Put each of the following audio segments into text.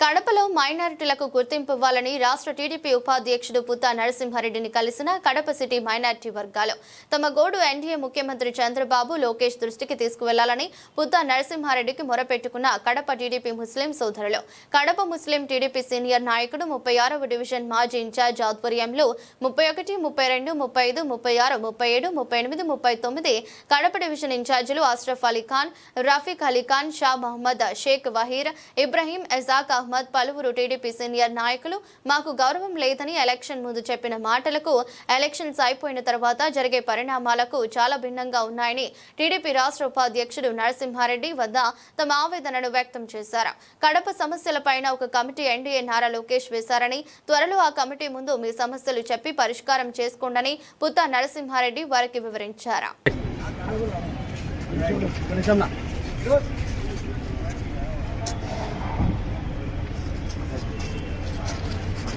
కడపలో మైనారిటీలకు గుర్తింపు ఇవ్వాలని రాష్ట్ర టీడీపీ ఉపాధ్యక్షుడు పుత్తా నరసింహారెడ్డిని కలిసిన కడప సిటీ మైనారిటీ వర్గాలు. తమ గోడు ఎన్డీఏ ముఖ్యమంత్రి చంద్రబాబు లోకేష్ దృష్టికి తీసుకువెళ్ళాలని పుత్తా నరసింహారెడ్డికి మొరపెట్టుకున్న కడప టీడీపీ ముస్లిం సోదరులు. కడప ముస్లిం టీడీపీ సీనియర్ నాయకుడు ముప్పై ఆరవ డివిజన్ మాజీ ఇన్ఛార్జ్ ఆధ్వర్యంలో ముప్పై ఒకటి ముప్పై రెండు ముప్పై ఐదు ముప్పై ఆరు ముప్పై ఏడు ముప్పై ఎనిమిది ముప్పై తొమ్మిది కడప డివిజన్ ఇన్ఛార్జీలు అష్రఫ్ అలీ ఖాన్ రఫీక్ అలీ ఖాన్ షా మహమ్మద్ షేక్ వహీర్ ఇబ్రహీం ఎజాక్ అహ్మద్ పలువురు టీడీపీ సీనియర్ నాయకులు మాకు గౌరవం లేదని ఎలక్షన్ ముందు చెప్పిన మాటలకు ఎలక్షన్స్ అయిపోయిన తర్వాత జరిగే పరిణామాలకు చాలా భిన్నంగా ఉన్నాయని టీడీపీ రాష్ట్ర ఉపాధ్యక్షుడు నరసింహారెడ్డి వద్ద తమ ఆవేదనను వ్యక్తం చేశారు. కడప సమస్యలపైన ఒక కమిటీ ఎన్డీఏ నారా లోకేష్ వేశారని త్వరలో ఆ కమిటీ ముందు మీ సమస్యలు చెప్పి పరిష్కారం చేసుకోండని పుత్తా నరసింహారెడ్డి వారికి వివరించారు.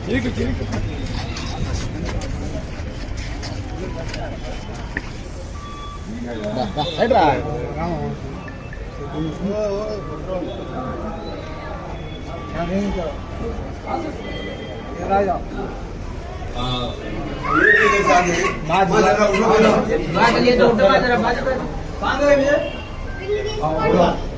Liga-te, liga-te. Sai bravo. बाजू बाजू बाजू बाजू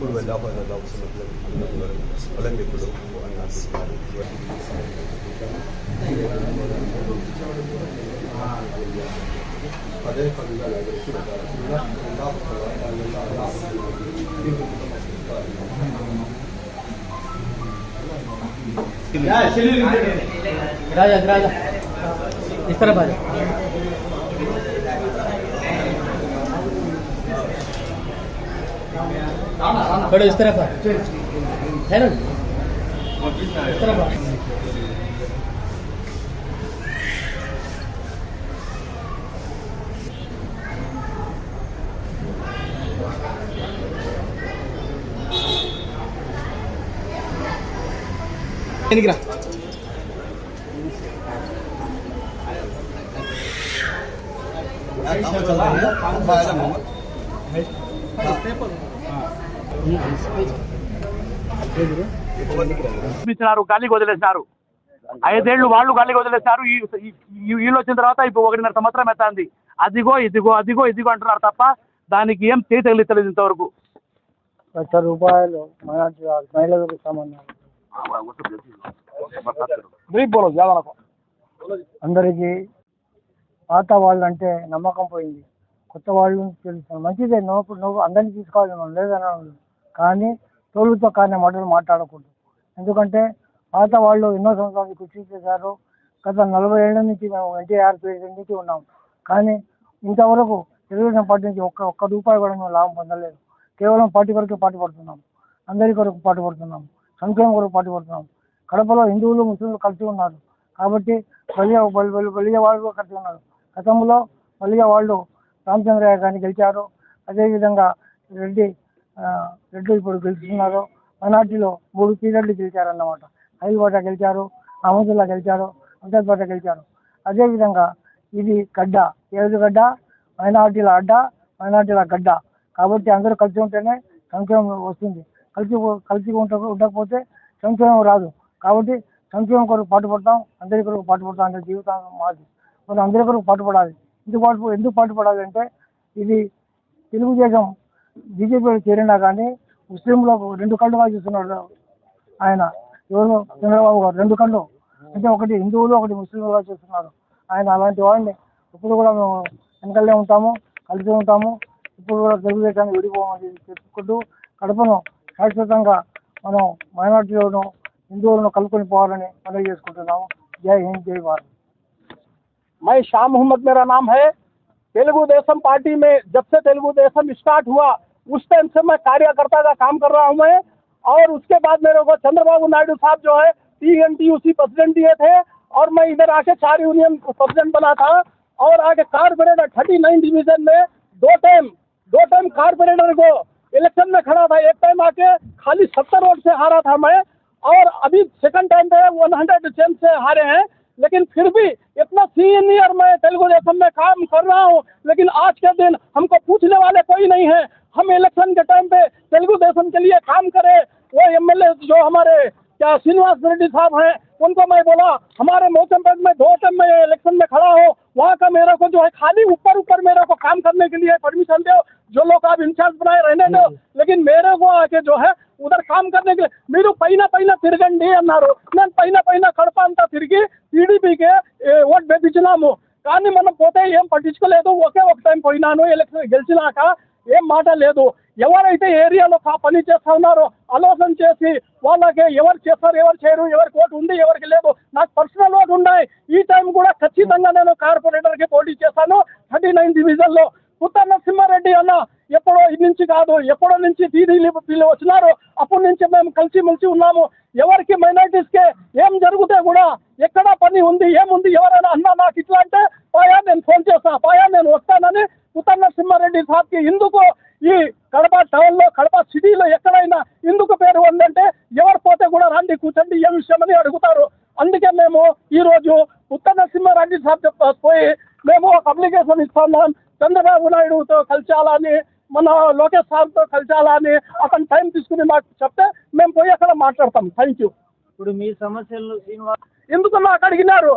قل والله احد الله الصمد لم يلد ولم يكن له كفوا احد فذلك قد قال رسول الله رسول الله الله تعالى لا شليل راجع راجع इस तरफ आ जाओ बड़ो इस तरफ आ है ना इस तरफ आ రా చూపించినారు గాలికి వదిలేసినారు ఐదేళ్ళు వాళ్ళు గాలికి వదిలేసినారు ఈ- ఈ- ఈ- వీళ్ళు వచ్చిన తర్వాత ఇప్పుడు ఒకటిన్నర సంవత్సరం ఎత్తాంది. అదిగో ఇదిగో అదిగో ఇదిగో అంటున్నారు తప్ప దానికి ఏం చేయి తగిలిస్తలేదు ఇంతవరకు. లక్ష రూపాయలు మహిళలకు సంబంధం. అందరికీ పాత వాళ్ళు అంటే నమ్మకం పోయింది. కొత్త వాళ్ళు తెలుస్తాను మంచిదే నువ్వు నువ్వు అందరినీ తీసుకోవాలి మనం లేదన్నాను కానీ తోలుతో కానీ మాటలు మాట్లాడకూడదు. ఎందుకంటే పాత వాళ్ళు ఎన్నో సంవత్సరాలు కృషి చేశారు. గత నలభై ఏళ్ళ నుంచి మేము ఎన్టీఆర్ పీరియడ్ నుంచి ఉన్నాం? కానీ ఇంతవరకు తెలుగుదేశం పార్టీ నుంచి ఒక్క ఒక్క రూపాయి కూడా మేము లాభం పొందలేదు. కేవలం పార్టీ కొరకే పాటుపడుతున్నాం అందరి కొరకు పాటుపడుతున్నాం సంక్షేమం కొరకు పాటుపడుతున్నాం కడపలో హిందువులు ముస్లింలు కలిసి ఉన్నారు. కాబట్టి బలియ బలి బలియ వాళ్ళు కూడా కలిసి ఉన్నారు. గతంలో బలియ వాళ్ళు రామచంద్రయ్య గారిని గెలిచారు. అదేవిధంగా రెడ్డి రెడ్డి ఇప్పుడు గెలుస్తున్నారు మైనార్టీలో మూడు పీరియడ్లు గెలిచారన్నమాట. హైదరాబాద్ గెలిచారు అమదుల్లా గెలిచారు అంతర్పాట గెలిచారు. అదేవిధంగా ఇది గడ్డ ఏడు గడ్డ మైనార్టీల అడ్డ మైనార్టీల గడ్డ. కాబట్టి అందరూ కలిసి ఉంటేనే సంక్షేమం వస్తుంది. కలిసి కలిసి ఉంట ఉండకపోతే సంక్షేమం రాదు. కాబట్టి సంక్షేమం కొరకు పాటుపడతాం అందరి కొరకు పాటుపడతాం అంటే జీవితం మాది. మనం అందరి కొరకు పాటుపడాలి. ఎందుకు పాటు ఎందుకు పాటుపడాలి అంటే ఇది తెలుగుదేశం బీజేపీలో చేరినా కానీ ముస్లింలకు రెండు కళ్ళు చూస్తున్నాడు ఆయన. ఎవరు? చంద్రబాబు గారు. రెండు కళ్ళు. అంటే ఒకటి హిందువులు ఒకటి ముస్లింలుగా చూస్తున్నారు. ఆయన అలాంటి వాడిని ఇప్పుడు కూడా మేము వెనకలే ఉంటాము కలిసి ఉంటాము. ఇప్పుడు కూడా తెలుగుదేశాన్ని విడిపోమని చెప్పుకుంటూ కడపను శాశ్వతంగా మనం మైనార్టీలను హిందువులను కలుపుకొని పోవాలని మనవి చేసుకుంటున్నాము. జై హింద్ జై భారత్. मैं शाह मोहम्मद, मेरा नाम है। तेलुगु देशम पार्टी में जब से तेलुगु देशम स्टार्ट हुआ, उस टाइम से मैं कार्यकर्ता का काम कर रहा हूँ मैं। और उसके बाद मेरे को चंद्रबाबू नायडू साहब जो है T N T U C president दिए थे। और मैं इधर आके चार यूनियन प्रेसिडेंट बना था। और आगे कारपोरेटर थर्टी नाइन डिवीज़न में। दो टाइम दो टाइम कारपोरेटर को इलेक्शन में खड़ा था। एक टाइम आके खाली सत्तर वोट से हारा था मैं। और अभी सेकंड टाइम पे वन हंड्रेड से हारे हैं। लेकिन फिर भी इतना सीनियर मैं तेलुगु देशम में काम कर रहा हूँ लेकिन आज के दिन हमको पूछने वाले कोई नहीं है हम इलेक्शन के टाइम पे तेलुगु देशम के लिए काम करें वो एमएलए जो हमारे क्या श्रीनिवास रेड्डी साहब हैं उनको मैं बोला हमारे मौसमपेट में दो टाइम में इलेक्शन में खड़ा हो वहाँ का मेरे को जो है खाली ऊपर ऊपर मेरे को काम करने के लिए परमिशन दो जो लोग आप इंचार्ज बनाए रहने दो लेकिन मेरे को आके जो है ఉదర్ కామ్ करने के लिए మీరు పైన పైన తిరగండి అన్నారు నేను పైన పైన కడప అంతా తిరిగి టీడీపీకి ఓట్ వేపించినాము. కానీ మనం పోతే ఏం పట్టించుకోలేదు. ఒకే ఒక టైం పోయినాను ఎలక్షన్ గెలిచినాక ఏం మాట లేదు. ఎవరైతే ఏరియాలో పని చేస్తా ఉన్నారో ఆలోచన చేసి వాళ్ళకి ఎవరు చేస్తారు ఎవరు చేయరు ఎవరికి ఓటు ఉంది ఎవరికి లేదు నాకు పర్సనల్ ఓటు ఉన్నాయి. ఈ టైం కూడా ఖచ్చితంగా నేను కార్పొరేటర్కి పోటీ చేస్తాను థర్టీ నైన్ డివిజన్లో పుట్ట నరసింహారెడ్డి అన్న ఎప్పుడో ఇది నుంచి కాదు ఎప్పుడో నుంచి టీడీపీలు వచ్చినారు. అప్పటి నుంచి మేము కలిసి మెలిసి ఉన్నాము. ఎవరికి మైనార్టీస్కి ఏం జరిగితే కూడా ఎక్కడ పని ఉంది ఏముంది ఎవరైనా అన్నా నాకు ఇట్లా అంటే పాయా నేను ఫోన్ చేస్తా పాయా నేను వస్తానని పుట్ట నరసింహారెడ్డి సాబ్కి ఎందుకు ఈ కడప టౌన్లో కడప సిటీలో ఎక్కడైనా ఎందుకు పేరు ఉందంటే ఎవరు పోతే కూడా రండి కూర్చోండి ఏ విషయం అని అడుగుతారు. అందుకే మేము ఈరోజు ఉత్తర నరసింహారెడ్డి సార్ పోయి మేము ఒక అప్లికేషన్ ఇస్తున్నాం చంద్రబాబు నాయుడుతో కలిసాలని మన లోకేష్ సార్తో కలిసాలని అతను టైం తీసుకుని మాకు చెప్తే మేము పోయి అక్కడ మాట్లాడతాం. థ్యాంక్ యూ ఇప్పుడు మీ సమస్యలు శ్రీనివాస్ ఎందుకు నాకు అడిగినారు?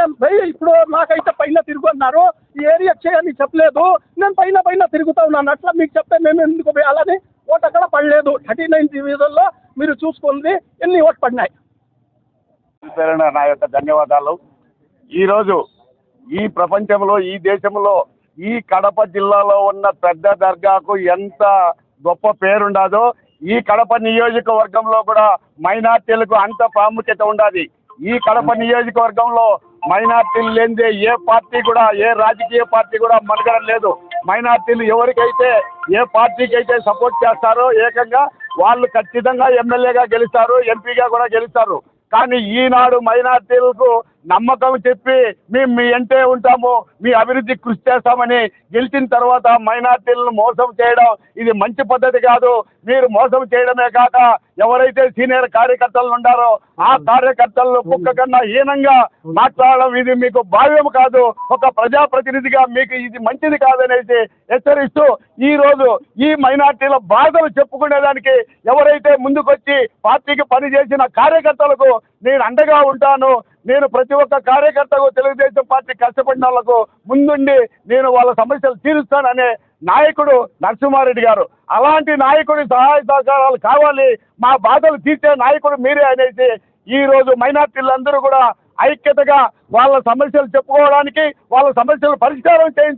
ఏం భయ్ ఇప్పుడు నాకైతే పైన తిరుగుతున్నారు ఈ ఏరియా చేయని చెప్పలేదు. నేను పైన పైన తిరుగుతా ఉన్నాను. అట్లా మీకు చెప్తే మేము ఎందుకు వేయాలని ఓటు అక్కడ పడలేదు. థర్టీ నైన్ డివిజన్లో మీరు చూసుకుంది ఎన్ని ఓటు పడినాయి? పేరున నా యొక్క ధన్యవాదాలు. ఈరోజు ఈ ప్రపంచంలో ఈ దేశంలో ఈ కడప జిల్లాలో ఉన్న పెద్ద దర్గాకు ఎంత గొప్ప పేరుండదో ఈ కడప నియోజకవర్గంలో కూడా మైనార్టీలకు అంత ప్రాముఖ్యత ఉండాలి ఈ కడప నియోజకవర్గంలో మైనార్టీలు లేనిదే ఏ పార్టీ కూడా ఏ రాజకీయ పార్టీ కూడా మనుగడ లేదు. మైనార్టీలు ఎవరికైతే ఏ పార్టీకి అయితే సపోర్ట్ చేస్తారో ఏకంగా వాళ్ళు ఖచ్చితంగా ఎమ్మెల్యేగా గెలుస్తారు ఎంపీగా కూడా గెలుస్తారు. కానీ ఈనాడు మైనార్టీలకు నమ్మకం చెప్పి మేము మీ ఎంటే ఉంటాము మీ అభివృద్ధి కృషి చేస్తామని గెలిచిన తర్వాత మైనార్టీలను మోసం చేయడం ఇది మంచి పద్ధతి కాదు. మీరు మోసం చేయడమే కాక ఎవరైతే సీనియర్ కార్యకర్తలు ఉన్నారో ఆ కార్యకర్తలను కుక్క కన్నా హీనంగా మాట్లాడడం ఇది మీకు భావ్యం కాదు. ఒక ప్రజాప్రతినిధిగా మీకు ఇది మంచిది కాదనేసి హెచ్చరిస్తూ ఈ రోజు ఈ మైనార్టీల బాధలు చెప్పుకునేదానికి ఎవరైతే ముందుకొచ్చి పార్టీకి పనిచేసిన కార్యకర్తలకు నేను అండగా ఉంటాను. నేను ప్రతి ఒక్క కార్యకర్తకు తెలుగుదేశం పార్టీ కష్టపడిన వాళ్ళకు ముందుండి నేను వాళ్ళ సమస్యలు తీరుస్తాననే నాయకుడు నరసింహారెడ్డి గారు. అలాంటి నాయకుడి సహాయ సహకారాలు కావాలి మా బాధలు తీర్చే నాయకుడు మీరే అనేసి ఈ రోజు మైనార్టీలందరూ కూడా ఐక్యతగా వాళ్ళ సమస్యలు చెప్పుకోవడానికి వాళ్ళ సమస్యలు పరిష్కారం చేయించు